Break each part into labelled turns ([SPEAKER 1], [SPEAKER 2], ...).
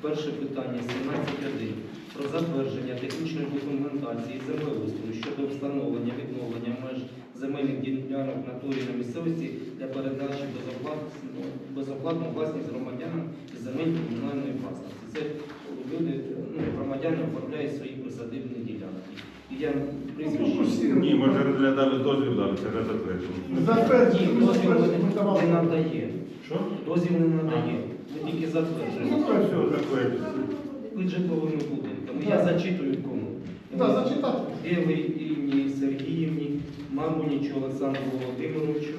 [SPEAKER 1] Перше питання 17.1. Про затвердження технічної документації землеустрою щодо встановлення відновлення меж земельних ділянок натурі на місцевості для передачі безоплатно, безоплатно власність громадянам із земель комунальної власності. Це люди, ну, громадяни оформляють свої присадибні ділянки. І я прізвище.
[SPEAKER 2] Ні, ми вже розглядали дозвіл, дали, це не затверджено.
[SPEAKER 1] Ні, дозвіл
[SPEAKER 3] затвердження,
[SPEAKER 1] не надає.
[SPEAKER 2] Що?
[SPEAKER 1] Дозвіл не надає. Ми тільки
[SPEAKER 2] Ну,
[SPEAKER 1] затверджуємо.
[SPEAKER 2] то все, затверджено.
[SPEAKER 1] Під житловими будинками. Я зачитую кому.
[SPEAKER 3] Да, зачитати.
[SPEAKER 1] Білий Інні Сергіївні, Мармунічу Олександру Володимировичу,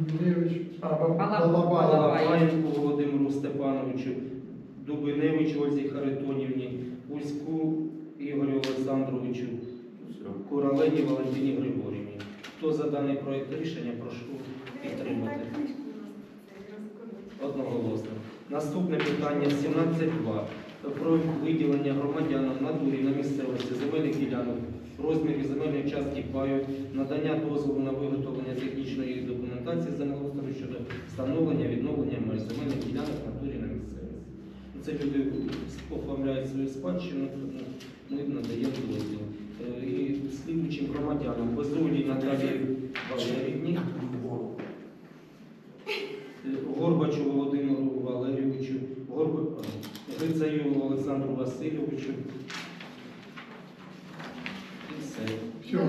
[SPEAKER 3] Дубневич, а.
[SPEAKER 1] Балабаєнку Володимиру Степановичу, Дубиневичу Ользі Харитонівні, Ульську Ігорю Олександровичу. Куралені Валентині Григорівні. Хто за даний проект рішення, прошу підтримати. Одноголосно. Наступне питання 17.2. Про виділення громадянам натурі на місцевості земельних ділянок в розмірі земельної частки паю, надання дозволу на виготовлення технічної документації землеустрою щодо встановлення відновлення меж земельних ділянок натурі на місцевості. Це люди оформляють свою спадщину, тому ми надаємо дозвіл. Е, І слідуючим громадянам Безулі Наталії Валерівні, Горбачу Володимиру Валерійовичу, Горб... Грицаю Олександру Васильовичу. І все.
[SPEAKER 3] Все.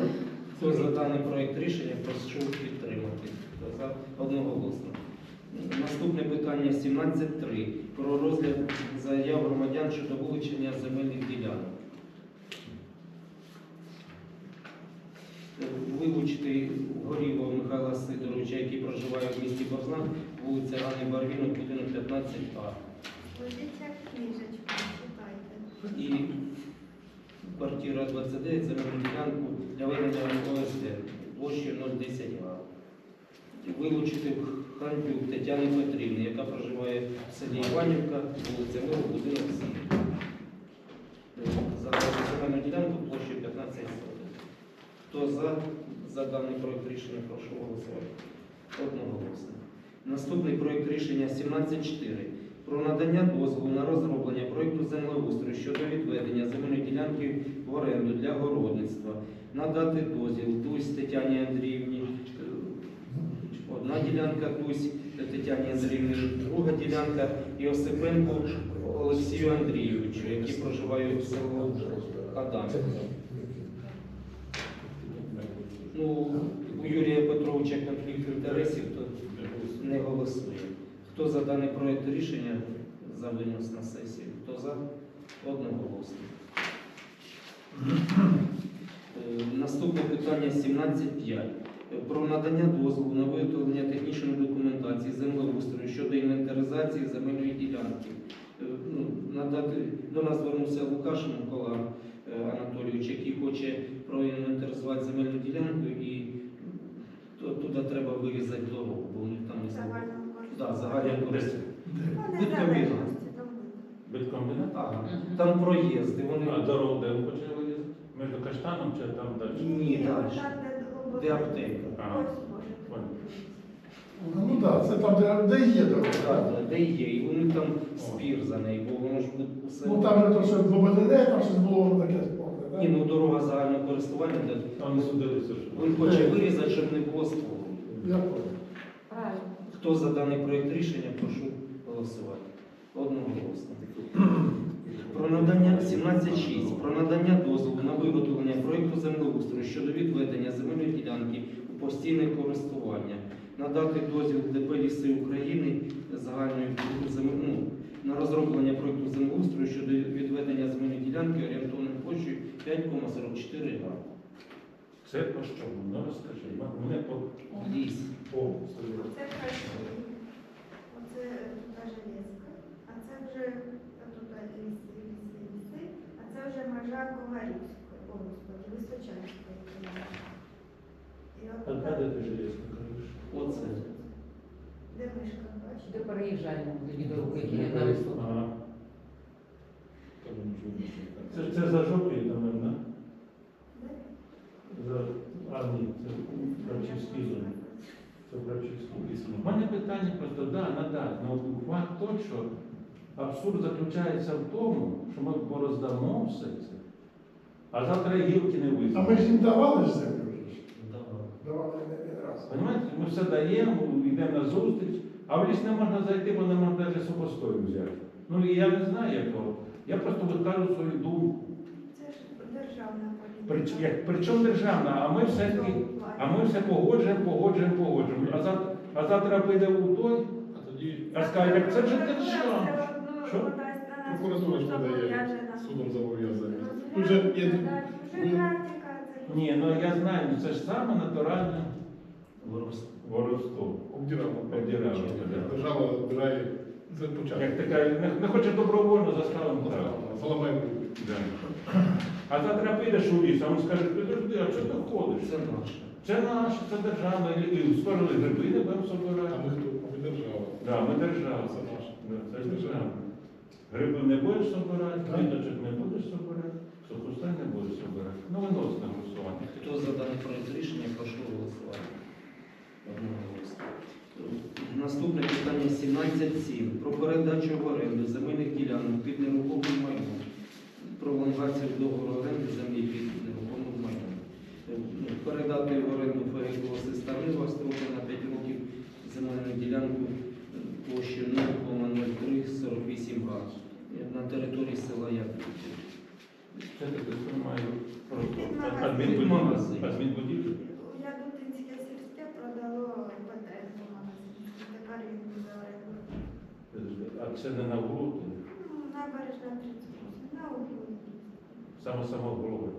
[SPEAKER 1] Хто за даний проект рішення прошу підтримати. За одноголосно. Наступне питання 17.3. Про розгляд заяв громадян щодо вилучення земельних ділянок. Вилучити Горілого Михайла Сидоровича, який проживає в місті Борзнак, вулиця Ганни Барвінок, будинок 15А.
[SPEAKER 4] Позиція книжечку, читайте.
[SPEAKER 1] І квартира 29, земельну ділянку для ведення ОСД площею 010 га. Вилучити Хандюк Тетяни Петрівни, яка проживає в селі Іванівка, вулиця Миру, будинок 7. Загальну земельну ділянку площею 15 сотень. Хто за, за даний проект рішення, прошу голосувати. Одноголосно. Наступний проект рішення 17.4 про надання дозволу на розроблення проекту землеустрою щодо відведення земельної ділянки в оренду для городництва, надати дозвіл Тусь Тетяні Андріївні, одна ділянка Тусь Тетяні Андріївні, друга ділянка Йосипенко Олексію Андрійовичу, які проживають в село Адамівка. Ну, у Юрія Петровича конфлікт інтересів, не голосує. Хто за даний проект рішення за винос на сесію? Хто за? Одноголосно. Е, Наступне питання 17.5. Е, Про надання дозволу на виготовлення технічної документації землеустрою щодо інвентаризації земельної ділянки. Е, ну, Надати, до нас звернувся Лукаш Микола е, Анатолійович, який хоче проінвентаризувати земельну ділянку і то- туди треба вирізати дорогу, бо у них там не знаю. Да, загальна користь.
[SPEAKER 4] Ну,
[SPEAKER 1] Будь
[SPEAKER 4] там
[SPEAKER 1] проїзди, вони.
[SPEAKER 2] А дорогу де ви хочете вирізати? Між Каштаном чи там далі?
[SPEAKER 1] Ні, далі.
[SPEAKER 4] де
[SPEAKER 1] аптека?
[SPEAKER 2] Ага.
[SPEAKER 3] Ну так, це там, де, де є дорога.
[SPEAKER 1] Так, де є, і у них там спір за неї, бо воно ж буде все.
[SPEAKER 3] Ну там то, що в ОБДД, там щось було таке
[SPEAKER 1] Ні, ну дорога загального користування, де
[SPEAKER 2] Там не судилися, що.
[SPEAKER 1] він хоче вирізати, щоб не було спору.
[SPEAKER 3] Я понял.
[SPEAKER 5] Правильно.
[SPEAKER 1] Хто за даний проєкт рішення, прошу голосувати. Одноголосно. Про надання 17.6. Про надання дозволу на виготовлення проєкту землеустрою щодо відведення земельної ділянки у постійне користування. Надати дозвіл ДП «Ліси України загальної зем- ну, на розроблення проєкту землеустрою щодо відведення земельної ділянки орієнтовною площею 5,44 га.
[SPEAKER 2] Це по що? Ну розкажи. Мене по...
[SPEAKER 1] Ліс.
[SPEAKER 2] О.
[SPEAKER 4] Це красиво. Оце та железка, а це вже тут ліси, ліси, ліси, а це вже межа Коварівської, о, господи, Височанської.
[SPEAKER 2] А де ти железно кажеш?
[SPEAKER 1] Оце.
[SPEAKER 4] Де мишка, бачите?
[SPEAKER 5] Де переїжджаємо тоді дорогу, які є на лісу.
[SPEAKER 2] Ага. Це, це за жопою там, да?
[SPEAKER 4] Де?
[SPEAKER 2] За... А, це в Братчівській зоні. Це в Братчівській пісні. У мене питання просто, да, надати, ну факт той, що Абсурд заключається в тому, що ми пороздамо все це, а завтра гілки не
[SPEAKER 3] А ми ж їм давали ж землю Давали не один раз.
[SPEAKER 2] Понимаєте, ми все даємо, йдемо на зустріч, а в ліс не можна зайти, бо не можна навіть сухостою взяти. Ну і я не знаю якого. Я просто викажу свою думку.
[SPEAKER 4] Це ж державна
[SPEAKER 2] Прич, як, причому державна, а ми все таки, а ми все погоджуємо, погоджуємо, погоджуємо. А завтра, а завтра піде у той,
[SPEAKER 6] А тоді
[SPEAKER 2] а скаже, як це вже держава. Що?
[SPEAKER 6] прокуратура ж подає судом зобов'язання. Вже є-
[SPEAKER 4] це-
[SPEAKER 2] ні, ну я знаю, ну це ж саме натуральне
[SPEAKER 1] Воровство.
[SPEAKER 6] Обдирала,
[SPEAKER 2] да.
[SPEAKER 6] Держава обдирає за
[SPEAKER 2] Як така, не, не хоче добровольно.
[SPEAKER 6] Заламає.
[SPEAKER 2] Да. А завтра підеш у ліс, а він скаже, підожди, а чого ти ходиш?
[SPEAKER 1] Це наше.
[SPEAKER 2] Це наше, це державне, і скоро гриби не будемо
[SPEAKER 6] А ми хто? Ми держава.
[SPEAKER 2] Да, ми держава.
[SPEAKER 6] Це наше.
[SPEAKER 2] Це держава. Гриби не будеш собирати, квіточок не будеш собирати, сухостей не будеш собирати. Ну, винос на голосування.
[SPEAKER 1] Хто за даний проект рішення, прошу голосувати. Наступне питання 17.7. Про передачу в оренду земельних ділянок під нерухомим майном. Пролонгацію договору оренди землі під нерухомим майном. Е, ну, Передати в оренду ФГКОСи Станила строку на 5 років земельну ділянку е, площею 0,0348 га е, на території села Якутів.
[SPEAKER 2] Це таке маю просто адмінбудівлю. Адмінбудівлю.
[SPEAKER 4] Ядутинське сільське продало Петренко магазин. Тепер він буде оренду.
[SPEAKER 2] А це не на вулиці,
[SPEAKER 4] Ну, Набережна 38, на углу.
[SPEAKER 1] samo samo ulogu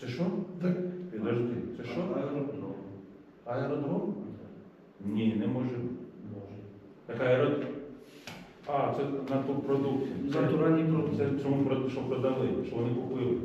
[SPEAKER 2] Це що?
[SPEAKER 3] Так,
[SPEAKER 2] Підожди, це що?
[SPEAKER 1] Аеродром.
[SPEAKER 2] Аеродром? Ні, не може.
[SPEAKER 1] Може.
[SPEAKER 2] Так аеродром. А, це на ту продукцію.
[SPEAKER 1] Натуральні продукти.
[SPEAKER 2] Це чому що продали, що вони купили.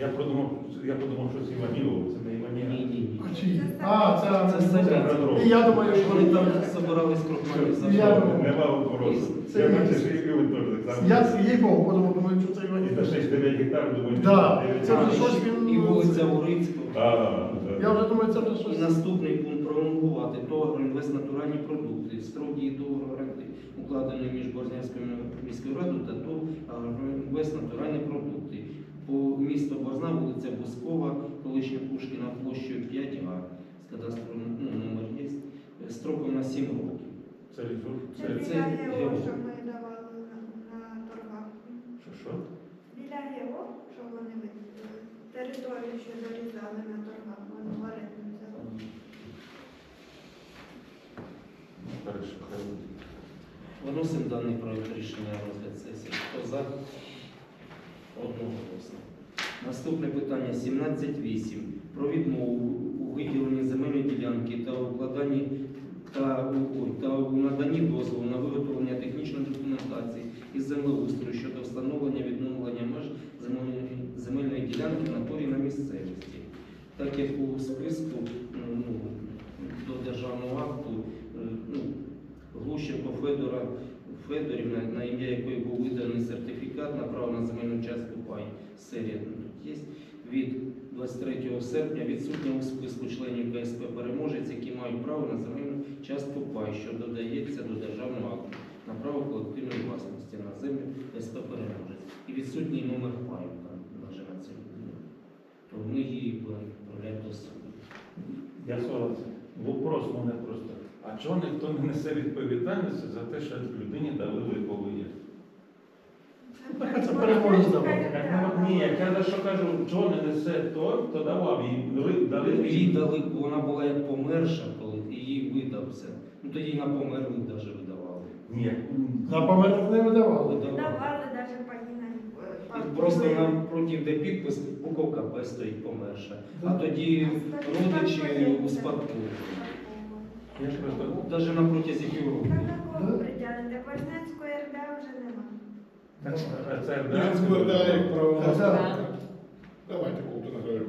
[SPEAKER 2] Я подумав, я подумав, що це Іванілово, це не
[SPEAKER 1] Ні,
[SPEAKER 2] Іванілово.
[SPEAKER 1] ні, ні.
[SPEAKER 3] а чи? А,
[SPEAKER 1] Це
[SPEAKER 3] це...
[SPEAKER 1] селяни.
[SPEAKER 2] аеродром.
[SPEAKER 3] І я думаю, що
[SPEAKER 1] Вони там собирались крохмалі за
[SPEAKER 3] Я
[SPEAKER 2] Нема вопросу.
[SPEAKER 3] Це
[SPEAKER 2] Я
[SPEAKER 3] є.
[SPEAKER 2] бачу, що і ви теж так
[SPEAKER 3] Я
[SPEAKER 2] само.
[SPEAKER 3] з її подумав, думаю, що це
[SPEAKER 2] І
[SPEAKER 3] Іванів.
[SPEAKER 2] 6-9 гектарів думаю,
[SPEAKER 3] Да, це вже щось він-
[SPEAKER 1] І вулиця Урицького.
[SPEAKER 2] А, да.
[SPEAKER 3] Я вже думаю, це вже
[SPEAKER 1] І
[SPEAKER 3] щось.
[SPEAKER 1] наступний пункт пролонгувати то агроінвест натуральні продукти. Строк дії договору оренди укладений між Борзнянською міською радою та то агроінвест натуральні продукти. По місту Борзна, вулиця Бускова, колишня Пушкіна площею 5 га. З кадастром ну, номер є. Строком на 7 років.
[SPEAKER 2] Це різок.
[SPEAKER 4] Це
[SPEAKER 2] Це
[SPEAKER 1] це гео.
[SPEAKER 4] ГЕО, що ми давали на, на торгах.
[SPEAKER 2] що, що?
[SPEAKER 4] Біля ГЕО, що вони територію, що зарізали на торгах, вони в оренду взяли.
[SPEAKER 1] Виносимо даний проект рішення на розгляд сесії. Хто за? Одноголосно. Наступне питання 17.8. Про відмову у виділенні земельної ділянки та укладанні та, та у наданні дозволу на виготовлення технічної документації із землеустрою щодо встановлення відновлення меж земельної, ділянки на торі на місцевості. Так як у списку ну, до державного акту е, ну, Глущенко Федора Федорівна, на ім'я якої був виданий сертифікат на право на земельну частку пай. Серія ну, тут є. Від 23 серпня відсутня у списку членів КСП переможець, які мають право на земельну частку пай, що додається до державного акту на право колективної власності землю КСП переможець. І відсутній номер паю навіть на цій людині. То ми її відправляти до суду.
[SPEAKER 2] Я согласен. Вопрос у мене просто. А чого ніхто не несе відповідальності за те, що людині дали?
[SPEAKER 4] Це
[SPEAKER 3] Так, це переможе здавати.
[SPEAKER 2] Ну, ні, я за що кажу, чого не несе то, то давав їй. Дали, дали
[SPEAKER 1] Їй дали, вона була як померша, коли і їй видався. Ну тоді на померлих навіть.
[SPEAKER 2] Ні.
[SPEAKER 3] На помилок не видавали.
[SPEAKER 1] Видавали.
[SPEAKER 4] Давали навіть пані
[SPEAKER 1] Просто нам проти де підпис буковка П стоїть померша. А тоді родичі успадковували.
[SPEAKER 2] Я ж просто
[SPEAKER 1] Навіть на протязі півроку.
[SPEAKER 4] На такого притягнете. Борзнянської РДА вже нема.
[SPEAKER 2] так, це
[SPEAKER 6] Я як право Давайте колту на Григорія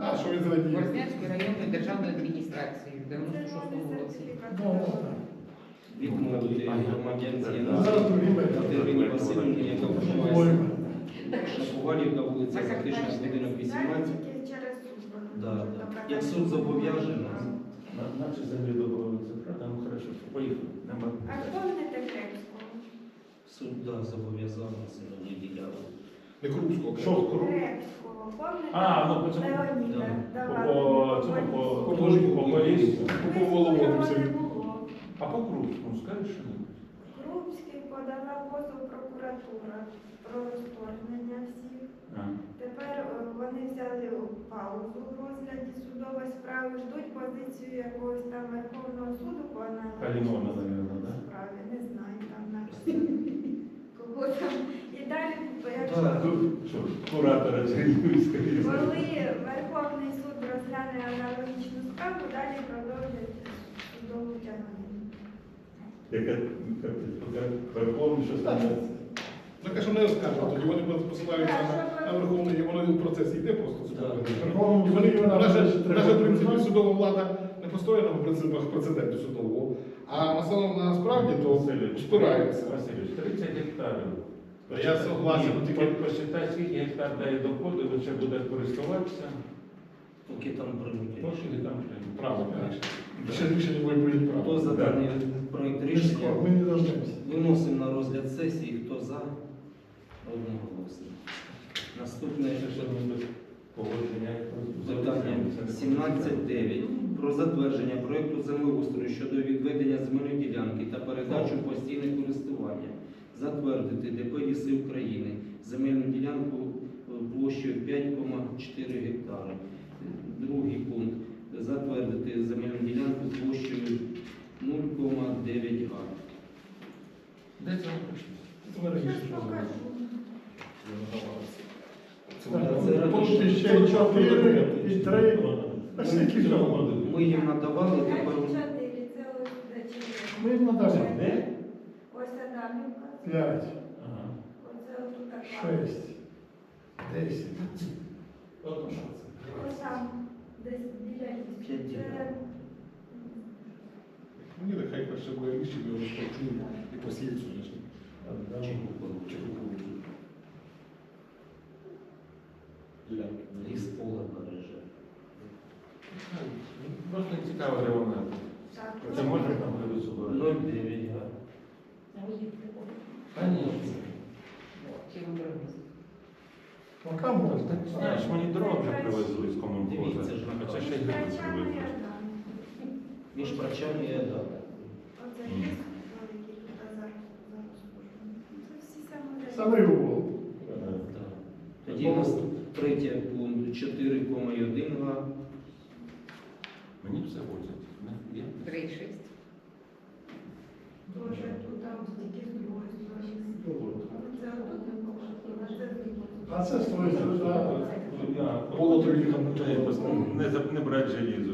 [SPEAKER 6] А що він зрадіє?
[SPEAKER 5] Борзнянської районної державної адміністрації в 96-му році.
[SPEAKER 1] Відмовити громадянці
[SPEAKER 3] другі
[SPEAKER 1] Васильівні, яка вживається Шапувалівка, вулиця Затишна, будинок 18.
[SPEAKER 4] Тільки через суд. воно
[SPEAKER 1] Да, да. Як суд зобов'яже нас.
[SPEAKER 2] На- Наші землі добавилися, правда? Ну хорошо, поїхали. Нема.
[SPEAKER 4] А помните Крепського?
[SPEAKER 1] Суд да, зобов'язав нас і не виділяли.
[SPEAKER 6] Не Крупського.
[SPEAKER 2] Що в Кру-
[SPEAKER 4] Крепського. Помните?
[SPEAKER 2] А, ну, по цьому-. По цьому по
[SPEAKER 6] По
[SPEAKER 2] по
[SPEAKER 6] Поліську.
[SPEAKER 2] по Поліську.
[SPEAKER 6] По Воловоду
[SPEAKER 4] Його
[SPEAKER 6] все.
[SPEAKER 4] не було.
[SPEAKER 2] А по Крупському скажеш що небудь?
[SPEAKER 4] Крупський подала позов прокуратура про розторгнення всіх.
[SPEAKER 2] А.
[SPEAKER 4] Тепер е, вони взяли паузу в розгляді судової справи, ждуть позицію якогось там Верховного суду по
[SPEAKER 2] Калімона, наверно, да?
[SPEAKER 4] справі. Не знаю там на кого там. І далі, якщо
[SPEAKER 1] Так.
[SPEAKER 2] Що, куратора Чернігівської.
[SPEAKER 4] коли Верховний суд розгляне аналогічну справу, далі продовжать судову тягнення.
[SPEAKER 2] Яка Верховний, що стане?
[SPEAKER 6] Так а що не розкажуть, тоді вони посилаються на, на Верховний, і воно в процесі йде просто І вони, в принципі, судова влада не постояла на принципах прецеденту судового, а на самому насправді то спирається.
[SPEAKER 2] Васильович, 30 гектарів.
[SPEAKER 6] Я согласен, тільки-
[SPEAKER 2] по- Посчитай, скільки гектар дає доходу, він ще буде користуватися.
[SPEAKER 1] Поки там приймуть.
[SPEAKER 2] Поки там приймуть.
[SPEAKER 6] Правильно. Ще рішення буде прийняти
[SPEAKER 1] Хто
[SPEAKER 6] право.
[SPEAKER 1] Даний проект
[SPEAKER 3] Ми
[SPEAKER 1] рішення?
[SPEAKER 3] не дождемося.
[SPEAKER 1] Виносимо на розгляд сесії. Хто за? Одноголосно. Наступне питання 17.9. Про затвердження проекту землеустрою щодо відведення земельної ділянки та передачу постійне користування. Затвердити ДП «Ліси України» земельну ділянку е, площею 5,4 гектари. Другий пункт. Затвердити земельну ділянку площею 0,9 га.
[SPEAKER 2] Де це вирішено?
[SPEAKER 6] Це
[SPEAKER 3] ще й 4, і 3. А скільки ж
[SPEAKER 1] Ми їм надавали, тепер...
[SPEAKER 3] Ми їм надавали.
[SPEAKER 2] Де?
[SPEAKER 4] Ось Адамівка.
[SPEAKER 2] 5.
[SPEAKER 4] Оце отут така.
[SPEAKER 2] 6. 10.
[SPEAKER 4] Ось там, десь біля
[SPEAKER 1] 5.
[SPEAKER 6] Ні, нехай перше буде рішення розпочуємо і посіють сонячні.
[SPEAKER 1] Ліс поле мережа.
[SPEAKER 2] Просто цікаво, де вона. Це можна там вивезу?
[SPEAKER 1] 0,9, ну, так?
[SPEAKER 2] Та ні.
[SPEAKER 3] Пока можна.
[SPEAKER 2] Знаєш, мені дрон вже привезли з комунхоза. Хоча ще й привезли
[SPEAKER 4] зараз розпочнений. Це всі саме.
[SPEAKER 3] Самий угол.
[SPEAKER 1] Тоді у нас третій пункт 4,1 га.
[SPEAKER 2] Мені все возять. Не? Є?
[SPEAKER 5] 3,6.
[SPEAKER 4] Тоже тут там тільки з другої сторони. Це отут не а це
[SPEAKER 3] це да.
[SPEAKER 2] Ну, за- не брати желізо.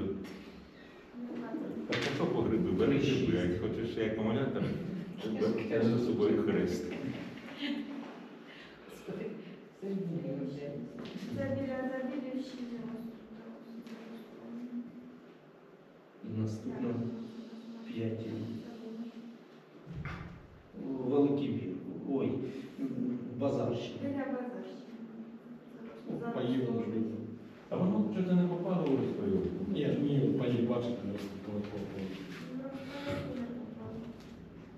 [SPEAKER 2] Так а що по гриби? Бери гриби, як хочеш як акумулятор, тягни за собою хрест.
[SPEAKER 4] Це біля Забілівщини. ось тут,
[SPEAKER 1] І наступна 5. Великий бір. Ой.
[SPEAKER 6] Ну, Поїв може.
[SPEAKER 2] А воно чого не попало у розпайовку?
[SPEAKER 6] Ні, ні, пані бачите,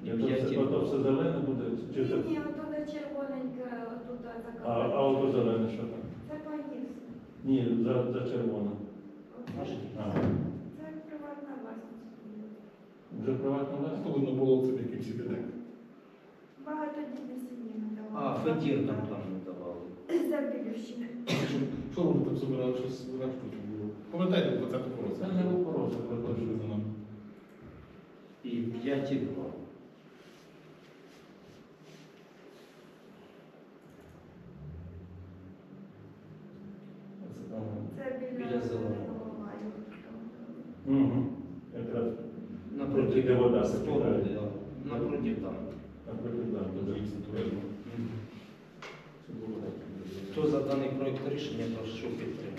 [SPEAKER 6] не
[SPEAKER 2] Ото все- зелене буде? Чи це?
[SPEAKER 4] Ні, отут червоненьке, отут
[SPEAKER 2] А, а ото зелене що там?
[SPEAKER 4] Це поївся.
[SPEAKER 2] Ні, за, за червоне.
[SPEAKER 4] Це приватна власність.
[SPEAKER 2] Вже приватна власність?
[SPEAKER 6] Повинно було це в якийсь ідек.
[SPEAKER 4] Ну, багатодітні сім'ї
[SPEAKER 1] А,
[SPEAKER 4] надавали.
[SPEAKER 1] фетір там там не давали.
[SPEAKER 4] За Білівщини.
[SPEAKER 6] Що- вони там собирали, щось було? Пам'ятаєте, в 20-му році?
[SPEAKER 2] Це не вопрос, це
[SPEAKER 6] Предложили за нами.
[SPEAKER 1] І 5 і 2. Оце там
[SPEAKER 4] Це біля
[SPEAKER 1] зеленого.
[SPEAKER 2] Угу. Якраз
[SPEAKER 1] напроти
[SPEAKER 2] де вода стікає.
[SPEAKER 1] напроти там.
[SPEAKER 2] напроти да,
[SPEAKER 6] До туризму.
[SPEAKER 1] Хто за даний проект рішення, прошу підтримати.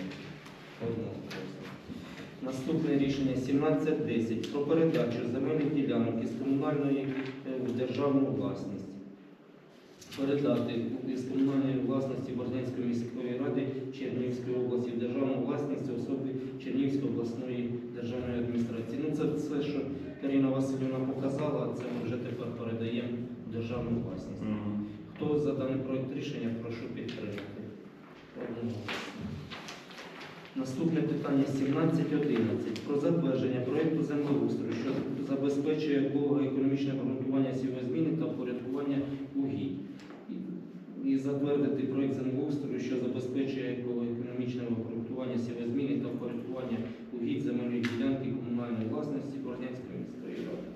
[SPEAKER 1] 1710 про передачу земельних ділянок із комунальної е, в державну власність. Передати із комунальної власності Борзнянської міської ради Чернігівської області в державну власність особи Чернігівської обласної державної адміністрації. Ну це все, що Каріна Васильівна показала, це ми вже тепер передаємо в державну власність. Хто за даний проект рішення, прошу підтримати. Одноголосно. Наступне питання 17.11. Про затвердження проекту землеустрою, що забезпечує економічне обґрунтування сівозміни та впорядкування угідь. І- затвердити проект землеустрою, що забезпечує економічне обґрунтування сівозміни та впорядкування угідь земельної ділянки комунальної власності Борнянської міської ради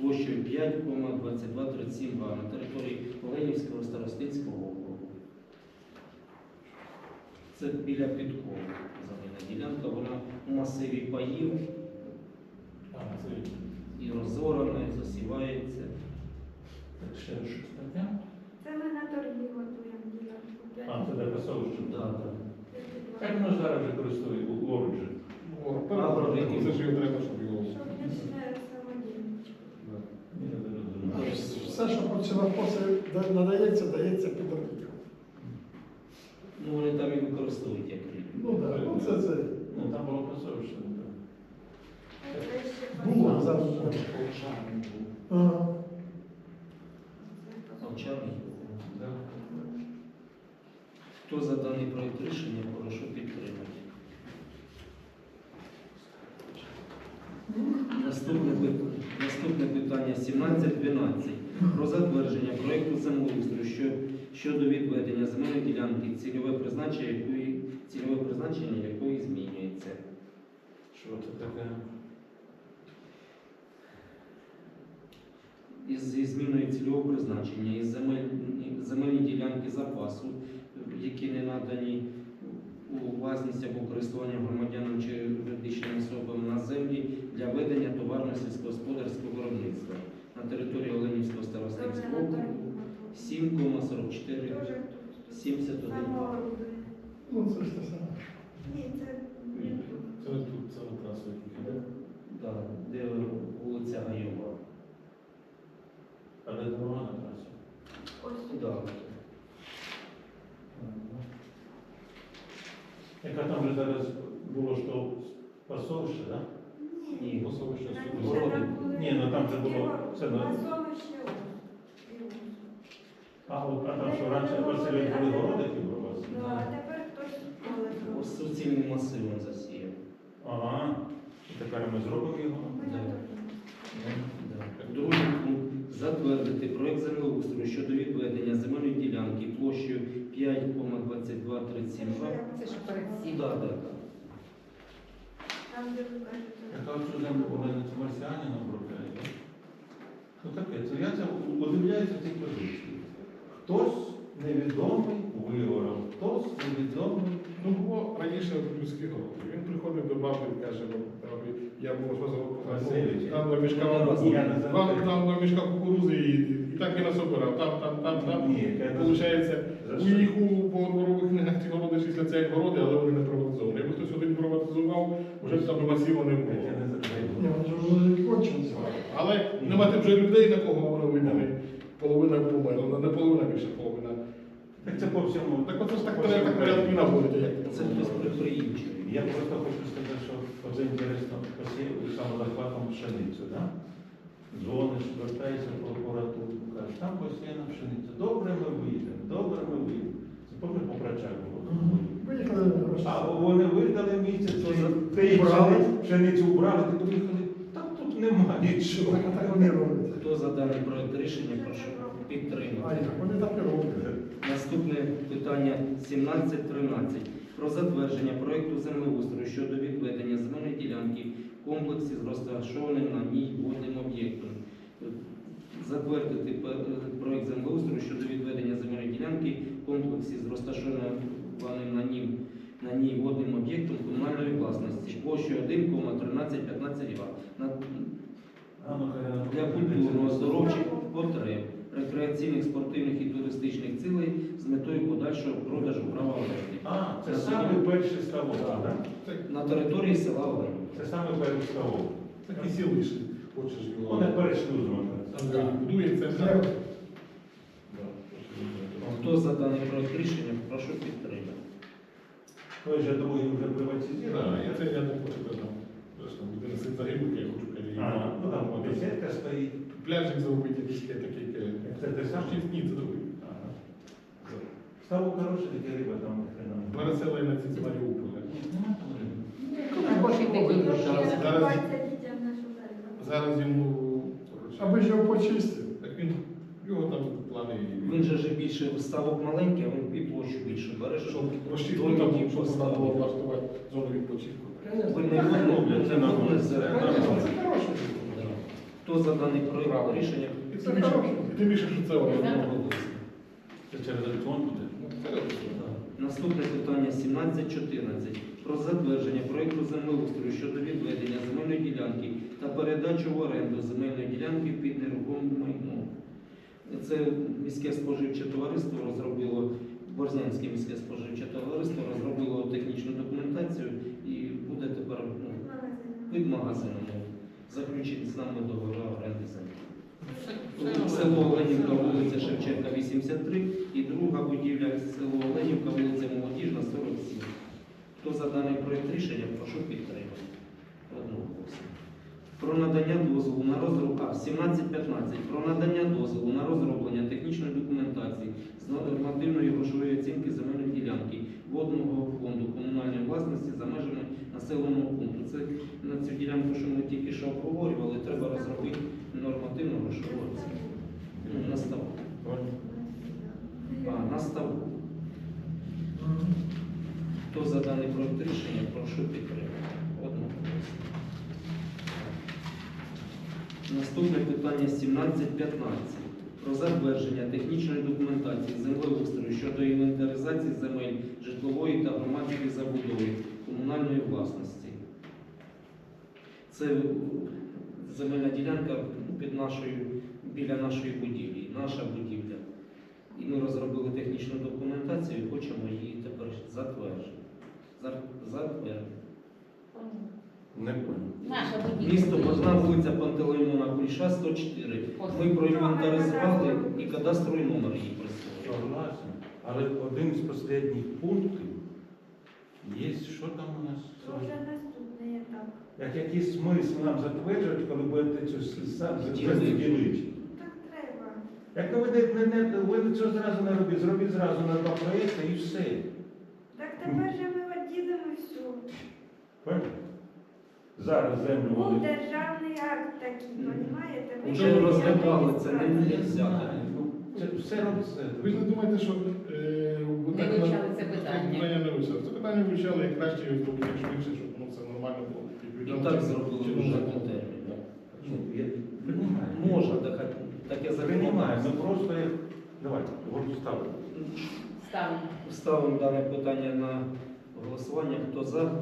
[SPEAKER 1] площею 5,2237 га на території Оленівського старостинського округу. Це біля підколу земельна ділянка, вона у масиві паїв і розорана, засівається.
[SPEAKER 2] Ще щось таке?
[SPEAKER 4] Це ми на торгі готуємо ділянку.
[SPEAKER 2] А, це для пасовище.
[SPEAKER 1] Так, так.
[SPEAKER 2] Як воно зараз вже користує же?
[SPEAKER 6] було. Це ж його треба. Щоб
[SPEAKER 4] більш не самодільничок.
[SPEAKER 6] Да.
[SPEAKER 2] Ні, я не розумію.
[SPEAKER 3] Все, що по сінокоси надається, дається під робітку.
[SPEAKER 1] Ну, вони там і використовують як рік.
[SPEAKER 3] Ну так, ну це це.
[SPEAKER 2] Ну, там було пасовище. не так.
[SPEAKER 4] Це ще
[SPEAKER 3] Було,
[SPEAKER 4] пасажир.
[SPEAKER 3] зараз. Ага.
[SPEAKER 1] Овчарний.
[SPEAKER 2] Да.
[SPEAKER 1] Хто за даний проект рішення, прошу підтримати. Наступне, наступне питання 17.12. Про затвердження проекту землеустрою що, щодо відведення земельної ділянки, цільове призначення якої, цільове призначення якої змінюється.
[SPEAKER 2] Що це таке?
[SPEAKER 1] Із зі зміною цільового призначення із земель, земельні ділянки запасу, які не надані у власність або користування громадянам чи юридичним особам на землі для ведення товарно-сільськогосподарського виробництва на території Оленівського старостинського округу 7,44 71.
[SPEAKER 3] Ну це ж те саме.
[SPEAKER 4] Ні, це
[SPEAKER 1] Ні.
[SPEAKER 6] Це не тут, це да?
[SPEAKER 1] да, де вулиця Гайова.
[SPEAKER 2] А де дорога на трасі?
[SPEAKER 4] ось.
[SPEAKER 1] Да.
[SPEAKER 2] Яка там вже зараз було, що пасовище, так?
[SPEAKER 4] Ні.
[SPEAKER 1] Ні. Городи.
[SPEAKER 4] там були
[SPEAKER 2] Ні, ну там же
[SPEAKER 4] такі
[SPEAKER 2] було
[SPEAKER 4] городи.
[SPEAKER 2] це на-
[SPEAKER 4] Пасовище.
[SPEAKER 2] А, от, а там що раніше Василь були городики у вас?
[SPEAKER 4] Да, а тепер хтось поле.
[SPEAKER 1] Ось суцільним масивом засіяв.
[SPEAKER 2] Ага. І тепер ми зробимо його.
[SPEAKER 1] Да. Другий пункт. Затвердити проект землеустрою щодо відведення земельної ділянки площею 5,2237 га.
[SPEAKER 5] Це ж перед всім.
[SPEAKER 1] Так, да.
[SPEAKER 4] Там, де ви кажете.
[SPEAKER 2] Яка цю землю це марсіані обробляє, так? Ну таке, це я це удивляюся цій позиції. Хтось невідомий вигорав, хтось невідомий.
[SPEAKER 6] Ну, було раніше в людських Він до каже, я був
[SPEAKER 2] Васильович.
[SPEAKER 6] там до мішка кукурузи, там до мішка кукурузи, і, і так він нас обирав. Там, там, там, там. Получається, у їх у дворових книгах ці городи це як городи, але вони не приватизовані. Якби хтось один приватизував, вже б там би масиву не було. Але нема тим вже людей, на кого вони видані. Половина померла, не половина більше половина.
[SPEAKER 2] Так це по всьому.
[SPEAKER 6] Так оце ж так порядки наводити,
[SPEAKER 1] Це хтось предприємчий.
[SPEAKER 2] Я просто хочу сказати, що оце інтересно посів самозахватом пшеницю, да? Дзвониш, звертаєшся в прокуратуру, кажеш, там посіяна пшениця. Добре ми вийдемо, добре ми вийдемо. Це помню по прачах було. А вони видали місяць,
[SPEAKER 1] за-
[SPEAKER 2] ти пшеницю вбрали, ти приїхали, там тут нема нічого.
[SPEAKER 3] Так, так вони роблять.
[SPEAKER 1] Хто за даний проект рішення, прошу. Підтримати.
[SPEAKER 3] Вони так і роблять.
[SPEAKER 1] Наступне питання 17.13. Про затвердження проекту землеустрою щодо відведення земельної ділянки в комплексі з розташованим на ній водним об'єктом. Затвердити пе- проект землеустрою щодо відведення земельної ділянки в комплексі з розташованим на ній, на ній водним об'єктом комунальної власності площею 1,1315 га.
[SPEAKER 2] Ну, ну,
[SPEAKER 1] для культурно-оздоровчих потреб, рекреаційних, спортивних і туристичних цілей з метою подальшого продажу права оренди
[SPEAKER 2] А, це саме перший ставок, так?
[SPEAKER 1] на території села Оленів.
[SPEAKER 2] Це саме перший ставок.
[SPEAKER 6] Такі сілиші, хочеш його.
[SPEAKER 2] Вони
[SPEAKER 6] будується. Да,
[SPEAKER 1] Хто за даний проект рішення, прошу підтримати.
[SPEAKER 2] Той же другий вже
[SPEAKER 6] Да,
[SPEAKER 2] приватизований.
[SPEAKER 6] я це я не хочу там. Просто буде носити загибок, я хочу переїхати.
[SPEAKER 2] Ну там бесідка стоїть.
[SPEAKER 6] Пляжик зробити якийсь такий.
[SPEAKER 2] Це те саме?
[SPEAKER 6] Ні, це другий.
[SPEAKER 2] Ага. Ставок хороший, такі риба там
[SPEAKER 6] на ці Маріуполя. Зараз- зараз-
[SPEAKER 4] 20 дітям нашу берегу.
[SPEAKER 6] Зараз йому коротше,
[SPEAKER 3] Аби ж його почистив.
[SPEAKER 6] так він його там плани.
[SPEAKER 1] Він же ж більше ставок маленький, а він і площу більше бере, щоб
[SPEAKER 6] там, щоб влаштувати зону відпочинку.
[SPEAKER 1] ви не одно,
[SPEAKER 2] Це
[SPEAKER 3] хороше.
[SPEAKER 1] Хто за даний проект рішення,
[SPEAKER 6] тим більше, що це воно.
[SPEAKER 2] Це через електронку
[SPEAKER 1] Наступне питання 17.14. Про затвердження проекту землеустрою щодо відведення земельної ділянки та передачу в оренду земельної ділянки під нерухоме майно. Це міське споживче товариство розробило, Борзнянське міське споживче товариство розробило технічну документацію і буде тепер ну, під магазином заключити з нами договори оренди землі. Село Оленівка, вулиця Шевченка, 83, і друга будівля село Оленівка, вулиця Молодіжна, 47. Хто за даний проєкт рішення, прошу підтримати. Одноголосно. Про надання дозволу на розроб... а, 17.15. Про надання дозволу на розроблення технічної документації з нормативної грошової оцінки земельної ділянки водного фонду комунальної власності за межами населеного пункту. Це на цю ділянку, що ми тільки що обговорювали, треба розробити нормативну грошову. Ну, на ставку. На ставку. Хто за даний проект рішення, прошу підтримати. Одноголосно. Наступне питання 17.15. Про затвердження технічної документації землеустрою щодо інвентаризації земель житлової та громадської забудови комунальної власності. Це земельна ділянка під нашою, біля нашої будівлі, наша будівля. І ми розробили технічну документацію і хочемо її тепер затвердити. Затвердити.
[SPEAKER 6] Не понял.
[SPEAKER 1] Місто Божна, вулиця Пантелеймона Куліша, 104. Ми проінвентаризували і кадастровий номер її присвоїли.
[SPEAKER 2] Але один з останніх пунктів є, що там у нас?
[SPEAKER 4] Це вже наступний етап.
[SPEAKER 2] Як якийсь смисл нам затверджувати, коли будете цю сам
[SPEAKER 1] Ділити.
[SPEAKER 2] ділити?
[SPEAKER 4] Так треба.
[SPEAKER 2] Як ви не, не, не, ви цього зразу не робіть, зробіть зразу на два проєкти і все.
[SPEAKER 4] Так тепер же ми відділимо все.
[SPEAKER 2] Правильно? Зараз землю
[SPEAKER 4] Був
[SPEAKER 2] вони.
[SPEAKER 4] державний акт такий, розумієте? Ми
[SPEAKER 1] Вже розглядали, це не.
[SPEAKER 2] Ну, Це все робиться.
[SPEAKER 6] Ви ж не думаєте, що
[SPEAKER 5] Не
[SPEAKER 6] так,
[SPEAKER 5] вивчали це питання.
[SPEAKER 6] питання не вивчали. Це питання вивчали як краще його зробити як швидше, щоб воно все нормально було.
[SPEAKER 1] І так зробили вже на термін.
[SPEAKER 2] Ну, я приймаю.
[SPEAKER 1] Можна, так, таке законодавство.
[SPEAKER 2] ну просто як... Давайте, ставлю.
[SPEAKER 5] Ставимо.
[SPEAKER 1] Ставимо дане питання на голосування. Хто за?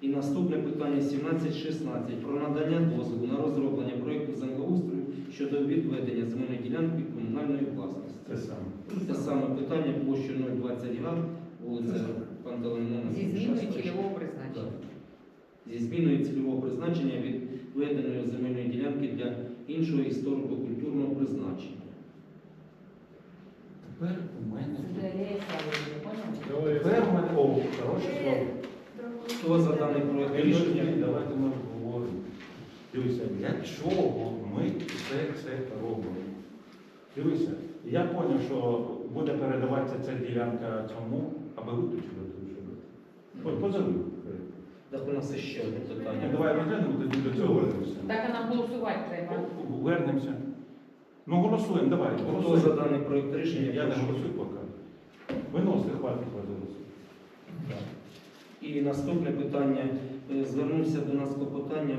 [SPEAKER 1] І наступне питання 17.16. Про надання дозволу на розроблення проєкту землеустрою щодо відведення земельної ділянки комунальної власності.
[SPEAKER 2] Те саме.
[SPEAKER 1] Це саме питання площею 020 га, вулиця Пантелеймона.
[SPEAKER 5] Зі зміною цільового призначення.
[SPEAKER 1] Зі зміною цільового призначення відведеної земельної ділянки для іншого історико-культурного призначення.
[SPEAKER 2] Тепер у мене.
[SPEAKER 5] Це
[SPEAKER 2] Тепер у мене. О, хороше слово.
[SPEAKER 1] Хто за даний проект рішення?
[SPEAKER 2] Давайте ми. Дивися, для чого ми це, це робимо? Дивися, я зрозумів, що буде передаватися ця ділянка цьому, аби виключили ту живу. От позови.
[SPEAKER 1] Так у нас ще одне питання.
[SPEAKER 2] Давай розглянемо тоді до цього вернемося.
[SPEAKER 5] Так а нам голосувати треба.
[SPEAKER 2] Вернемося. Ну голосуємо, давай.
[SPEAKER 1] Хто за даний проект рішення?
[SPEAKER 2] Я не голосую поки. Виносите, хватить, голосувати.
[SPEAKER 1] І наступне питання. Е, Звернувся до нас з клопотанням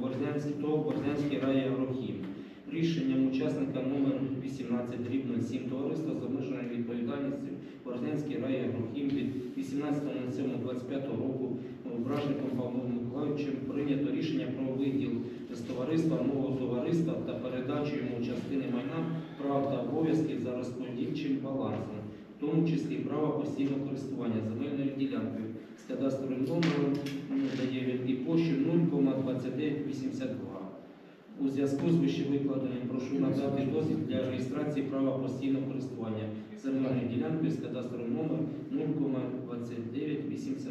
[SPEAKER 1] Борзнянський ТОВ Борзнянський райагрохім. Рішенням учасника номер 18 дрібно 7 товариства з обмеженою відповідальністю Борзнянський райагрохім від 18.07.25 року Бражником Павлом Миколаївичем прийнято рішення про виділ з товариства нового товариства та передачу йому частини майна прав та обов'язків за розподільчим балансом, в тому числі права постійного користування земельною ділянкою кадастровим номером дає він і площу 0,2982. У зв'язку з вищевикладеним прошу надати дозвіл для реєстрації права постійного користування земельною ділянкою з кадастровим номером 0,2982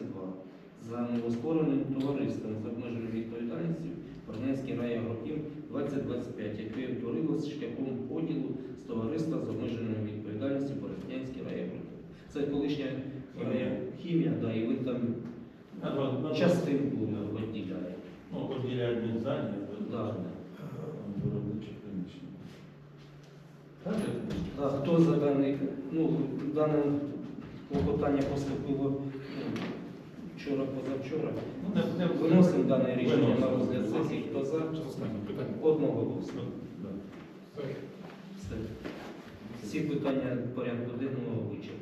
[SPEAKER 1] за новоствореним товариством з обмеженою відповідальністю Борнянський райагрохім 2025, яке утворилось шляхом поділу з товариства з обмеженою відповідальністю Борнянський райагрохім. Це колишня хімія, да, і він там
[SPEAKER 2] два- на
[SPEAKER 1] частинку відділяє.
[SPEAKER 2] Ну, здання, а
[SPEAKER 1] Да.
[SPEAKER 2] виробниче приміщення. Так, так?
[SPEAKER 1] Хто за даний, ну, дане клопотання поступило ну, вчора, позавчора.
[SPEAKER 2] Ну, не- не-
[SPEAKER 1] Виносимо дане рішення на розгляд сесії. Хто за? Одного голосу.
[SPEAKER 2] Да.
[SPEAKER 6] Все.
[SPEAKER 1] Все. Всі питання порядку денного вичерпані.